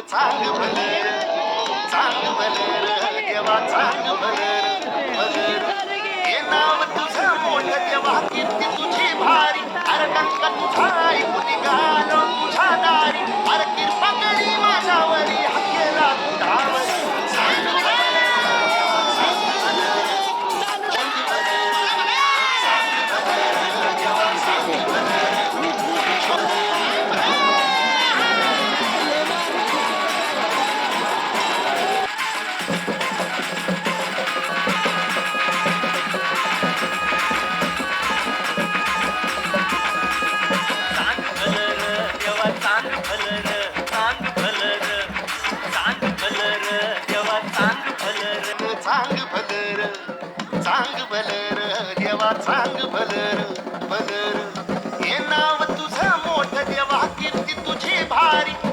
चांग भलर चांग भलर देवा चांग भलर सांग चांग भलर चांग भलर देवा चांग भलर भलर. हे नाव तुझं मोठ देवा कीर्ती तुझी भारी.